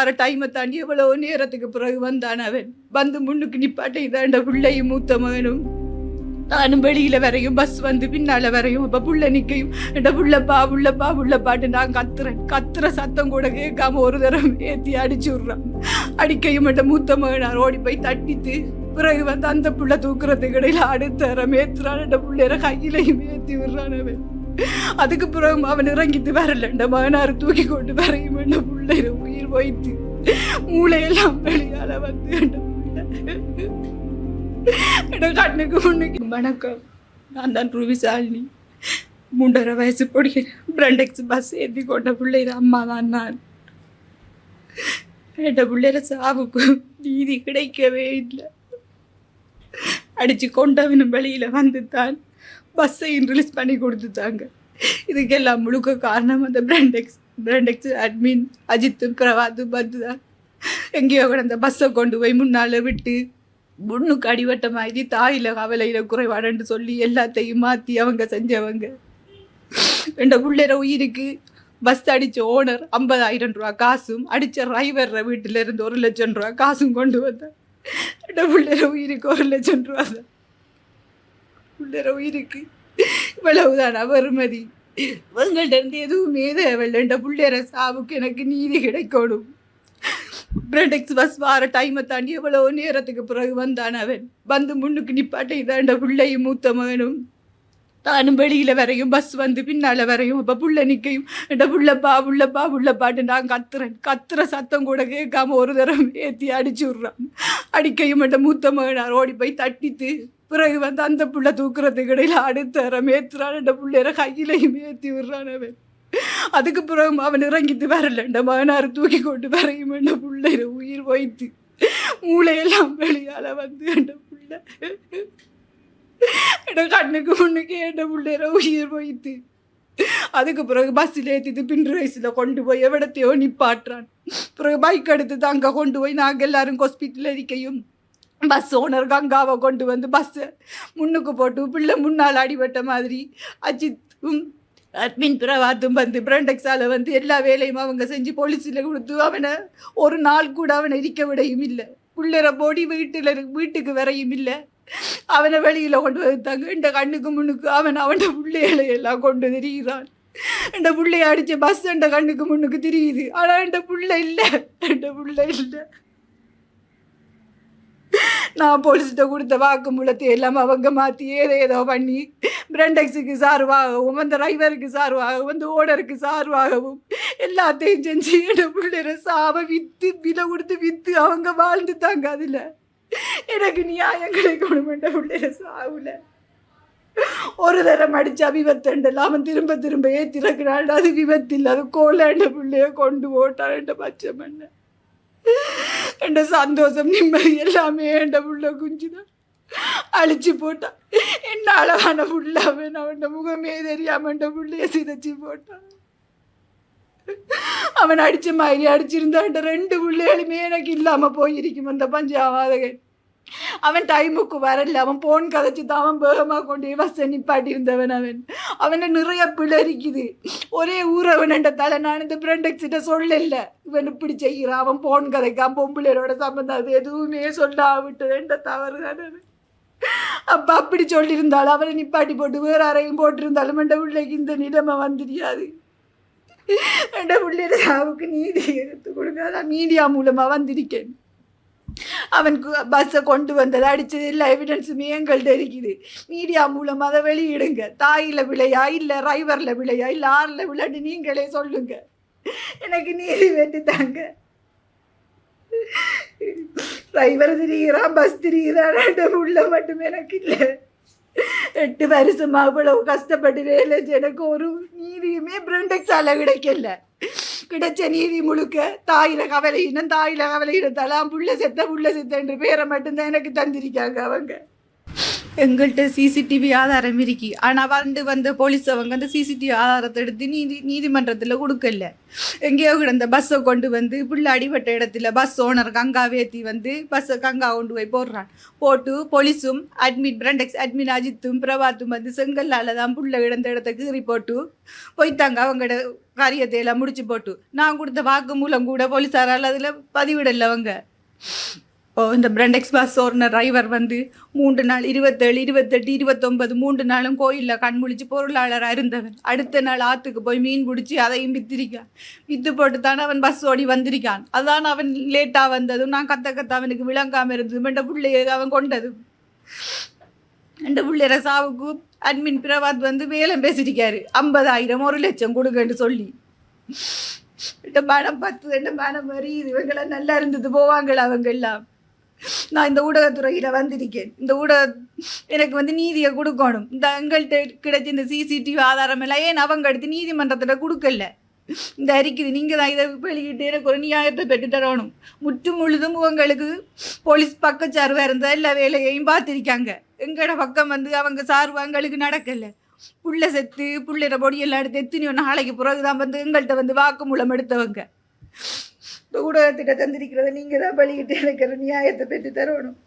ஆறு டைமை தாண்டி எவ்வளவு நேரத்துக்கு பிறகு வந்தான் அவன். வந்து முன்னுக்கு நிப்பாட்டை இதாண்ட பிள்ளையும் மூத்த மகனும். நானும் வெளியில வரையும் பஸ் வந்து பின்னால வரையும் அப்ப புள்ள நிக்கையும் என்ற புள்ளப்பா புள்ளப்பா புள்ளப்பாட்டு நான் கத்துறேன். கத்துற சத்தம் கூட கேட்காம ஒரு தரம் ஏத்தி அடிச்சு விடுறான் அடிக்கையும் என்ற மூத்த மகனார் ஓடி போய் தட்டித்து பிறகு வந்து அந்த புள்ள தூக்குறதுக்கு இடையில அடுத்த தரம் ஏத்துறான். என்ற புள்ளையர கையிலையும் ஏத்தி விடுறான் அவன். அதுக்கு பிறகு அவன் இறங்கிட்டு வரல. என்ற மகனார் தூக்கி கொண்டு வரையும் என்ன புள்ளைய உயிர் போய்த்து மூளையெல்லாம் வெளியால வந்து கண்ணுக்கு முன்னுக்கு. வணக்கம். நான் தான் ரூபிசாலினி மூன்றரை வயசு படிக்கிறேன் பிரண்டெக்ஸ் பஸ் ஏற்றி கொண்ட பிள்ளைற அம்மா தான் நான். என் பிள்ளைற சாவுக்கு நீதி கிடைக்கவே இல்லை. அடித்து கொண்டவனும் வெளியில் வந்து தான் பஸ்ஸையும் ரிலீஸ் பண்ணி கொடுத்துட்டாங்க. இதுக்கெல்லாம் முழுக்க காரணம் அந்த பிரண்டெக்ஸ். ப்ராண்டெக்ஸ் அட்மின் அஜித்தும் பிரவாத்தும் வந்து தான் எங்கேயோ கிடந்த பஸ்ஸை கொண்டு போய் முன்னால் விட்டு முன்னுக்கு அடிவட்டமாகி தாயில் கவலையில் குறைவாடன்னு சொல்லி எல்லாத்தையும் மாற்றி அவங்க செஞ்சவங்க. என்ற பிள்ளைற உயிருக்கு பஸ் அடித்த ஓனர் ஐம்பதாயிரம் ரூபா காசும் அடித்த டிரைவர் வீட்டிலேருந்து ஒரு லட்சம் ரூபா காசும் கொண்டு வந்தேன் என்ற பிள்ளைற உயிருக்கு ஒரு லட்சம் ரூபா தான். பிள்ளைற உயிருக்கு. இவ்வளவுதான் அவருமதி. இவங்கள்ட்ட இருந்து எதுவுமே தேவையில்லை. என்ற பிள்ளைற சாவுக்கு எனக்கு நீதி கிடைக்கணும். பிரண்டெக்ஸ் பஸ் வார டைமை தாண்டி எவ்வளோ நேரத்துக்கு பிறகு வந்தான் அவன். வந்து முன்னுக்கு நிப்பாட்டை இதாண்ட பிள்ளையும் மூத்த மகனும் தானும் வெளியில் வரையும் பஸ் வந்து பின்னால் வரையும். அப்ப புள்ள நிற்கையும் என்ற புள்ளப்பா புள்ளப்பா புள்ளப்பாட்டு நான் கத்துறேன். கத்துற சத்தம் கூட கேட்காம ஒரு தரம் ஏற்றி அடிச்சு விட்றான் அடிக்கையும் என்ற மூத்த மகனார் ஓடி போய் தட்டித்து பிறகு வந்து அந்த பிள்ளை தூக்குறதுக்கு இடையில அடுத்த தரம் ஏத்துறான் என்ற புள்ளையர கையிலையும் ஏற்றி விடுறான் அவன். அதுக்கு பிறகு அவன் இறங்கிட்டு வரல. இந்த மகனார் தூக்கி கொண்டு வரையும் என்ன பிள்ளைய உயிர் வைத்து மூளையெல்லாம் வெளியால் வந்து என்ற பிள்ளை. என் கண்ணுக்கு முன்னுக்கு என்ற பிள்ளைய உயிர் வைத்து அதுக்கு பிறகு பஸ்ஸில் ஏற்றிட்டு பின் வயசில் கொண்டு போய் எவிடத்தையோ நிப்பாட்டுறான். பிறகு பைக் எடுத்து அங்கே கொண்டு போய் நாங்கள் எல்லாரும் ஹாஸ்பிட்டலில் இருக்கையும் பஸ் ஓனர் கங்காவை கொண்டு வந்து பஸ்ஸை முன்னுக்கு போட்டு பிள்ளை முன்னால் அடிபட்ட மாதிரி அஜித்தும் அட்மின் பிரவாத்தும் வந்து பிரண்டெக்ஸால் வந்து எல்லா வேலையும் அவங்க செஞ்சு போலீஸில் கொடுத்து அவனை ஒரு நாள் கூட அவனை இருக்க விடையும் இல்லை. பிள்ளைற போடி வீட்டில் வீட்டுக்கு வரையும் இல்லை. அவனை வெளியில் கொண்டு வந்துட்டாங்க இந்த கண்ணுக்கு முன்னுக்கு அவன் அவன் பிள்ளைகளை எல்லாம் கொண்டு திரிகிறான். இந்த பிள்ளைய அடித்த பஸ் என்ற கண்ணுக்கு முன்னுக்கு திரியுது. ஆனால் இந்த பிள்ளை இல்லை. இந்த பிள்ளை இல்லை. நான் போலீஸ்கிட்ட கொடுத்த வாக்குமூலத்தை எல்லாம் அவங்க மாற்றி ஏதோ ஏதோ பண்ணி பிரண்டெக்ஸுக்கு சார்வாகவும் அந்த டிரைவருக்கு சார்வாகவும் அந்த ஓனருக்கு சார்வாகவும் எல்லாத்தையும் செஞ்சு என் பிள்ளைற சாவை விற்று விலை கொடுத்து விற்று அவங்க வாழ்ந்துட்டாங்க அதில். எனக்கு நியாயம் கிடைக்கணும் என்ற பிள்ளைற சாவுல. ஒரு தரம் அடிச்சா விபத்துண்டல அவன் திரும்ப திரும்ப ஏத்திருக்கிறாள் அது விபத்து இல்லை அது கோலாண்ட பிள்ளைய கொண்டு ஓட்டாண்ட பச்சை மண்ணை. என்ற சந்தோஷம் நிம்மதி எல்லாமே என்ற புள்ள குஞ்சுதான் அழிச்சு போட்டான் என்ன அழகான புள்ளாவே அவன் முகமே தெரியாம என்ற புள்ளைய சிதைச்சு போட்டான் அவன் அடிச்ச மாதிரி அடிச்சிருந்தான் ரெண்டு பிள்ளைகளுமே எனக்கு இல்லாம போயிருக்கும் அந்த பஞ்சாவாதகன் அவன் டைமுக்கு வரல அவன் போன் கதைச்சு தான் அவன் வேகமாக கொண்டு பஸ்ஸை நிப்பாட்டி இருந்தவன் அவன் அவனை நிறைய பிள்ளை இருக்குது ஒரே ஊரவன் என்ற தலை நான் இந்த பிரண்டக்ஸிட்ட சொல்லல இவன் இப்படி செய்கிறான் அவன் போன் கதைக்கான் பொம்பளையோட சம்பந்தம் அது எதுவுமே சொல்லாவிட்டு தவறு தானே அப்போ அப்படி சொல்லியிருந்தாலும் அவனை நிப்பாட்டி போட்டு வேற அறையும் போட்டிருந்தாலும் என்ற பிள்ளைக்கு இந்த நிலைமை வந்துடியாது என்ற பிள்ளையோட சாவுக்கு நீதி எடுத்து கொடுங்க மீடியா மூலமாக வந்திருக்கேன் அவன் பஸ்ஸை கொண்டு வந்தது அடித்தது எல்லா எவிடன்ஸுமே எங்கள்கிட்ட இருக்குது. மீடியா மூலமாக அதை வெளியிடுங்க. தாயில் விளையா இல்லை ட்ரைவரில் விளையா இல்லை ஆறில் விளையாட்டு நீங்களே சொல்லுங்க. எனக்கு நீதி வேண்டி தாங்க. டிரைவர் திரிகிறான் பஸ் திரிகிறான் உள்ள மட்டும் எனக்கு இல்லை. எட்டு வருஷமா இவ்வளவு கஷ்டப்பட்டு வேலை எனக்கு ஒரு நீதியுமே பிரண்டெக்ஸால கிடைக்கல. கிடைச்ச நீதி முழுக்க தாயில கவலையினம் தாயில கவலையினத்தாலாம் புள்ள செத்த புள்ள செத்த என்று பேரை மட்டும்தான் எனக்கு தந்திருக்காங்க அவங்க. எங்கள்கிட்ட சிசிடிவி ஆதாரம் இருக்கி. ஆனால் வந்து வந்த போலீஸ் அவங்க அந்த சிசிடிவி ஆதாரத்தை எடுத்து நீதி நீதிமன்றத்தில் கொடுக்கல. எங்கேயோ கிடந்த பஸ்ஸை கொண்டு வந்து பிள்ளை அடிபட்ட இடத்துல பஸ் ஓனர் கங்கா வேத்தி வந்து பஸ்ஸை கங்கா கொண்டு போய் போடுறான். போட்டு போலீஸும் அட்மிட் பிரண்டெக்ஸ் அட்மிட் அஜித்தும் பிரபாத்தும் வந்து செங்கல்லால் தான் புள்ள கிடந்த இடத்துக்கு கீறி போட்டு போய்த்தாங்க அவங்களோட காரியத்தை எல்லாம் முடிச்சு போட்டு. நான் கொடுத்த வாக்கு மூலம் கூட போலீஸாரால் அதில் பதிவிடலை அவங்க. இந்த பிரண்டெக்ஸ் பஸ் ஓர்ன டிரைவர் வந்து மூன்று நாள் இருபத்தேழு இருபத்தெட்டு இருபத்தொன்பது மூன்று நாளும் கோயிலில் கண் முழிச்சு பொருளாளராக இருந்தவன். அடுத்த நாள் ஆற்றுக்கு போய் மீன் பிடிச்சி அதையும் வித்திருக்கான். வித்து போட்டு தானே அவன் பஸ் ஓடி வந்திருக்கான். அதான் அவன் லேட்டாக வந்ததும் நான் கத்த கத்த அவனுக்கு விளங்காமல் இருந்ததும். என்ற பிள்ளைய அவன் கொண்டதும் என்ற பிள்ளையர சாவுக்கு அட்மின் பிரபாத் வந்து வேலை பேசியிருக்காரு ஐம்பதாயிரம் ஒரு லட்சம் கொடுங்கன்னு சொல்லி. என்ற மனம் பத்து என்ற மனம் வரி இவங்களாம் நல்லா இருந்தது. போவாங்களா அவங்க எல்லாம் நான் இந்த ஊடகத்துறையில் வந்திருக்கேன். இந்த ஊடக எனக்கு வந்து நீதியை கொடுக்கணும். இந்த எங்கள்கிட்ட கிடைச்ச இந்த சிசிடிவி ஆதாரம் எல்லாம் ஏன் அவங்க எடுத்து நீதிமன்றத்தில் கொடுக்கல? இந்த அறிக்கை நீங்கள் தான் இதை வெளியிட்டு எனக்கு ஒரு நியாயத்தை பெற்று தரணும். முற்று முழுதும் உங்களுக்கு போலீஸ் பக்கச்சார்வாக இருந்தால் எல்லா வேலையையும் பார்த்துருக்காங்க. எங்களோட பக்கம் வந்து அவங்க சார்பு எங்களுக்கு நடக்கலை. புள்ள செத்து புள்ளைற பொடியெல்லாம் எடுத்து எத்தனையோ நாளைக்கு பிறகு தான் வந்து எங்கள்கிட்ட வந்து வாக்குமூலம் எடுத்தவங்க. ஊடகத்திட்ட தந்திருக்கிறத நீங்கள் தான் வெளியிட்டு எனக்கு ஒரு நியாயத்தை பெற்று தரணும்